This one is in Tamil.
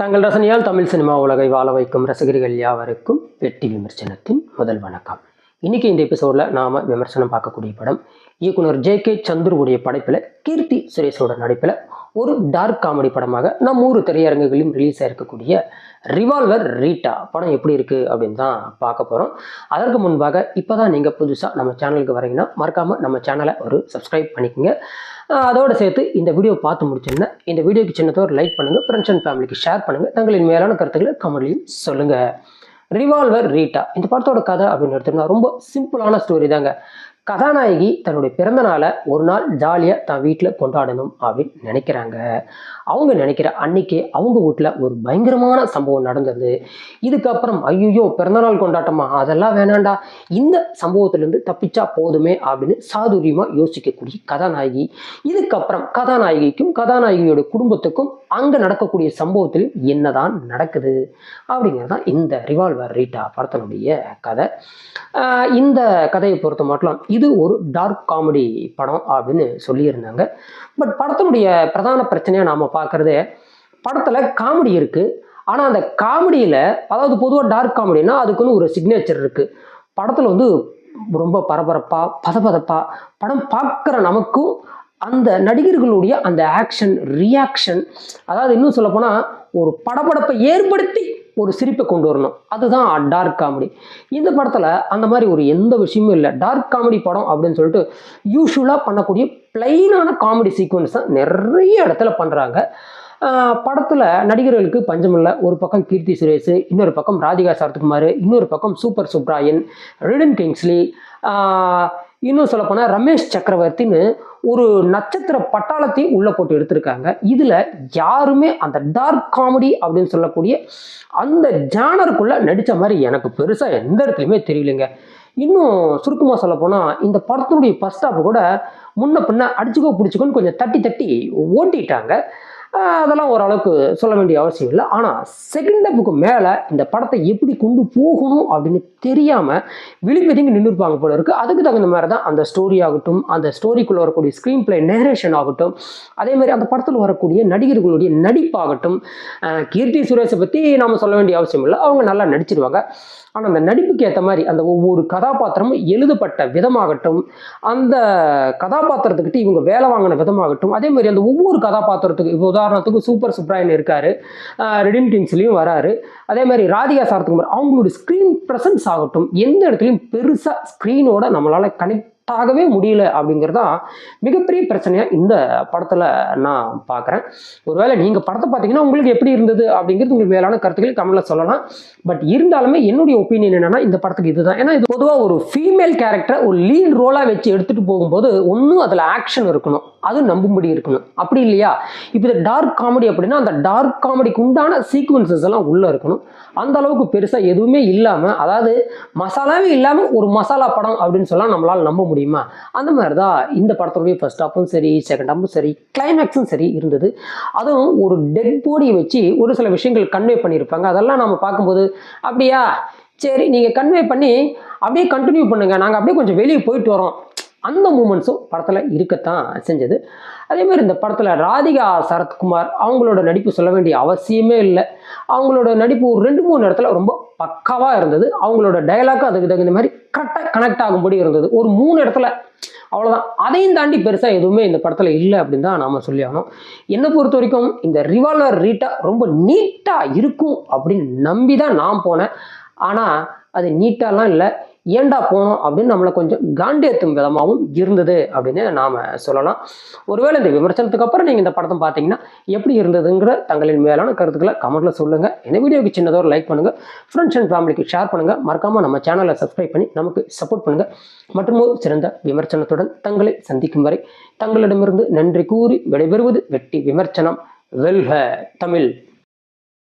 தங்கள் ரசனையால் தமிழ் சினிமா உலகை வாழ வைக்கும் ரசிகர்கள் யாவருக்கும் வெட்டி விமர்சனத்தின் முதல் வணக்கம். இன்னைக்கு இந்த எபிசோடில் நாம் விமர்சனம் பார்க்கக்கூடிய படம் இயக்குனர் ஜே கே சந்துருவுடைய படைப்பில் கீர்த்தி சுரேஷோட நடிப்பில் ஒரு டார்க் காமெடி படமாக நம் ஊர் திரையரங்குகளிலும் ரிலீஸ் ஆகிருக்கக்கூடிய ரிவால்வர் ரீட்டா படம் எப்படி இருக்குது அப்படின்னு தான் பார்க்க போகிறோம் அதற்கு முன்பாக இப்போ தான் நீங்கள் புதுசாக நம்ம சேனலுக்கு வரீங்கன்னா மறக்காமல் நம்ம சேனலை ஒரு சப்ஸ்கிரைப் பண்ணிக்கோங்க. அதோடு சேர்த்து இந்த வீடியோ பார்த்து முடிச்சோன்னா இந்த வீடியோக்கு சின்னதாக ஒரு லைக் பண்ணுங்கள் ஃப்ரெண்ட்ஸ் அண்ட் ஃபேமிலிக்கு ஷேர் பண்ணுங்கள் தங்களின் மேலான கருத்துக்களை கமெண்ட்லையும் சொல்லுங்கள் ரிவால்வர் ரீட்டா இந்த படத்தோட கதை அப்படின்னு எடுத்தோம்னா ரொம்ப சிம்பிளான ஸ்டோரி தாங்க. கதாநாயகி தன்னுடைய பிறந்த நாளை ஒரு நாள் ஜாலியாக தன் வீட்டில் கொண்டாடணும் அப்படின்னு நினைக்கிறாங்க. அவங்க நினைக்கிற அன்னைக்கே அவங்க வீட்டில் ஒரு பயங்கரமான சம்பவம் நடந்தது. இதுக்கப்புறம் ஐயோ பிறந்தநாள் கொண்டாட்டமா? அதெல்லாம் வேணாண்டா இந்த சம்பவத்திலேருந்து தப்பிச்சா போதுமே அப்படின்னு சாதுரியமாக யோசிக்கக்கூடிய கதாநாயகி. இதுக்கப்புறம் கதாநாயகிக்கும் கதாநாயகியோட குடும்பத்துக்கும் அங்கே நடக்கக்கூடிய சம்பவத்தில் என்னதான் நடக்குது அப்படிங்கிறது தான் இந்த ரிவால்வர் ரீட்டா படத்தினுடைய கதை. இந்த கதையை பொறுத்த மட்டும் இது ஒரு டார்க் காமெடி படம் அப்படின்னு சொல்லியிருந்தாங்க. பட் படத்தினுடைய பிரதான பிரச்சனையாக நாம் பார்க்குறது படத்தில் காமெடி இருக்குது ஆனால் அந்த காமெடியில் அதாவது பொதுவாக டார்க் காமெடினா அதுக்குன்னு ஒரு சிக்னேச்சர் இருக்குது படத்தில் வந்து ரொம்ப பரபரப்பாக பதபதப்பாக படம் பார்க்குற நமக்கும் அந்த நடிகர்களுடைய அந்த ஆக்ஷன் ரியாக்ஷன் அதாவது இன்னும் சொல்லப்போனால் ஒரு படபடப்பை ஏற்படுத்தி ஒரு சிரிப்பை கொண்டு வரணும். அதுதான் டார்க் காமெடி இந்த படத்தில் அந்த மாதிரி ஒரு எந்த விஷயமும் இல்லை. டார்க் காமெடி படம் அப்படின்னு சொல்லிட்டு யூஸ்வலாக பண்ணக்கூடிய பிளைனான காமெடி சீக்வன்ஸ் தான் நிறைய இடத்துல பண்ணுறாங்க படத்தில் நடிகர்களுக்கு பஞ்சமில்லை. ஒரு பக்கம் கீர்த்தி சுரேஷ் இன்னொரு பக்கம் ராதிகா சரத்குமார் இன்னொரு பக்கம் சூப்பர் சுப்ராயன் ரிடன் கிங்ஸ்லி இன்னும் சொல்லப்போனால் ரமேஷ் சக்கரவர்த்தின்னு ஒரு நட்சத்திர பட்டாளத்தையும் உள்ளே போட்டு எடுத்திருக்காங்க. இதில் யாருமே அந்த டார்க் காமெடி அப்படின்னு சொல்லக்கூடிய அந்த ஜானருக்குள்ளே நடித்த மாதிரி எனக்கு பெருசாக எந்த இடத்துலையுமே தெரியலைங்க. இன்னும் சுருக்கமாக சொல்ல போனால் இந்த படத்தினுடைய ஃபஸ்ட் ஹாஃப் கூட முன்ன பின்ன அடிச்சுக்கோ பிடிச்சிக்கோன்னு கொஞ்சம் தட்டி தட்டி ஓட்டிட்டாங்க. அதெல்லாம் ஓரளவுக்கு சொல்ல வேண்டிய அவசியம் இல்லை. ஆனால் செகண்ட் ஹாஃபுக்கு மேலே இந்த படத்தை எப்படி கொண்டு போகணும் அப்படின்னு தெரியாமல் விழிப்பதிங்க நின்றுருப்பாங்க போல இருக்குது அதுக்கு தகுந்த மாதிரி தான் அந்த ஸ்டோரி ஆகட்டும் அந்த ஸ்டோரிக்குள்ளே வரக்கூடிய ஸ்க்ரீன் பிளே நேரேஷன் ஆகட்டும் அதே மாதிரி அந்த படத்தில் வரக்கூடிய நடிகர்களுடைய நடிப்பாகட்டும் கீர்த்தி சுரேஷை பற்றி நாம் சொல்ல வேண்டிய அவசியம் இல்லை. அவங்க நல்லா நடிச்சிருவாங்க. ஆனால் அந்த நடிப்புக்கு ஏற்ற மாதிரி அந்த ஒவ்வொரு கதாபாத்திரமும் எழுதப்பட்ட விதமாகட்டும் அந்த கதாபாத்திரத்துக்கிட்ட இவங்க வேலை வாங்கின விதமாகட்டும் அதே மாதிரி அந்த ஒவ்வொரு கதாபாத்திரத்துக்கு இப்போ உதாரணத்துக்கு சூப்பர் சுப்ராயன் இருக்காரு. ரெடிம் கிங்ஸ்லையும் வராரு. அதே மாதிரி ராதிகா சாரத்துக்குமார் அவங்களோட ஸ்க்ரீன் ப்ரெசன்ஸ் ஆகட்டும் எந்த இடத்துலையும் பெருசாக ஸ்க்ரீனோட நம்மளால் கனெக்ட் ஆகவே முடியல அப்படிங்கிறது தான் மிகப்பெரிய பிரச்சனையாக இந்த படத்தில் நான் பார்க்குறேன் ஒருவேளை நீங்கள் படத்தை பார்த்தீங்கன்னா உங்களுக்கு எப்படி இருந்தது அப்படிங்கிறது உங்களுக்கு மேலான கருத்துக்கள் கமெண்ட்டில் சொல்லலாம். பட் இருந்தாலுமே என்னுடைய ஒப்பீனியன் என்னென்னா இந்த படத்துக்கு இதுதான். ஏன்னா இது பொதுவாக ஒரு ஃபீமேல் கேரக்டரை ஒரு லீட் ரோலாக வச்சு எடுத்துகிட்டு போகும்போது ஒன்றும் அதில் ஆக்ஷன் இருக்கணும். அது நம்பும்படி இருக்கணும். அப்படி இல்லையா? இப்போ இது டார்க் காமெடி அப்படின்னா அந்த டார்க் காமெடிக்கு உண்டான சீக்வன்சஸ் எல்லாம் உள்ளே இருக்கணும். அந்த அளவுக்கு பெருசாக எதுவுமே இல்லாமல் அதாவது மசாலாவே இல்லாமல் ஒரு மசாலா படம் அப்படின்னு சொல்லலாம் நம்மளால் நம்ப முடியும் அந்த மாதிரி தான் இந்த படத்துடைய ஃபர்ஸ்ட் ஹாஃபும் சரி செகண்ட் ஹாஃபும் சரி கிளைமேக்ஸும் சரி இருந்தது. அதுவும் ஒரு டெட் பாடியை வச்சு ஒரு சில விஷயங்கள் கன்வே பண்ணியிருப்பாங்க. அதெல்லாம் நம்ம பார்க்கும்போது அப்படியா? சரி நீங்கள் கன்வே பண்ணி அப்படியே கண்டினியூ பண்ணுங்கள் நாங்கள் அப்படியே கொஞ்சம் வெளியே போயிட்டு வரோம். அந்த மூமெண்ட்ஸும் படத்தில் இருக்கத்தான் செஞ்சது. அதேமாதிரி இந்த படத்தில் ராதிகா சரத்குமார் அவங்களோட நடிப்பு சொல்ல வேண்டிய அவசியமே இல்லை. அவங்களோட நடிப்பு ஒரு ரெண்டு மூணு இடத்துல ரொம்ப பக்காவாக இருந்தது. அவங்களோட டைலாக்கும் அதுக்கு தகுந்த மாதிரி கரெக்டாக கனெக்ட் ஆகும்படி இருந்தது. ஒரு மூணு இடத்துல. அவ்வளோதான் அதையும் தாண்டி பெருசாக எதுவுமே இந்த படத்தில் இல்லை அப்படின்னு தான் நாம் சொல்லி ஆகணும். என்னை பொறுத்த வரைக்கும் இந்த ரிவால்வர் ரீட்டா ரொம்ப நீட்டாக இருக்கும் அப்படின்னு நம்பி தான் நான் போனேன். ஆனால் அது நீட்டாலாம் இல்லை. ஏண்டா போனோம் அப்படின்னு நம்மளை கொஞ்சம் காண்டியத்தும் விதமாகவும் இருந்தது அப்படின்னு நாம் சொல்லலாம். ஒருவேளை இந்த விமர்சனத்துக்கு அப்புறம் நீங்கள் இந்த படத்தை பார்த்தீங்கன்னா எப்படி இருந்ததுங்கிற தங்களின் மேலான கருத்துக்களை கமெண்ட்டில் சொல்லுங்கள் இந்த வீடியோக்கு சின்னதாக லைக் பண்ணுங்கள் ஃப்ரெண்ட்ஸ் அண்ட் ஃபேமிலிக்கு ஷேர் பண்ணுங்கள் மறக்காமல் நம்ம சேனலை சப்ஸ்கிரைப் பண்ணி நமக்கு சப்போர்ட் பண்ணுங்கள் மற்றும் ஒரு சிறந்த விமர்சனத்துடன் தங்களை சந்திக்கும் வரை தங்களிடமிருந்து நன்றி கூறி விடைபெறுவது வெட்டி விமர்சனம். வெல்க தமிழ்.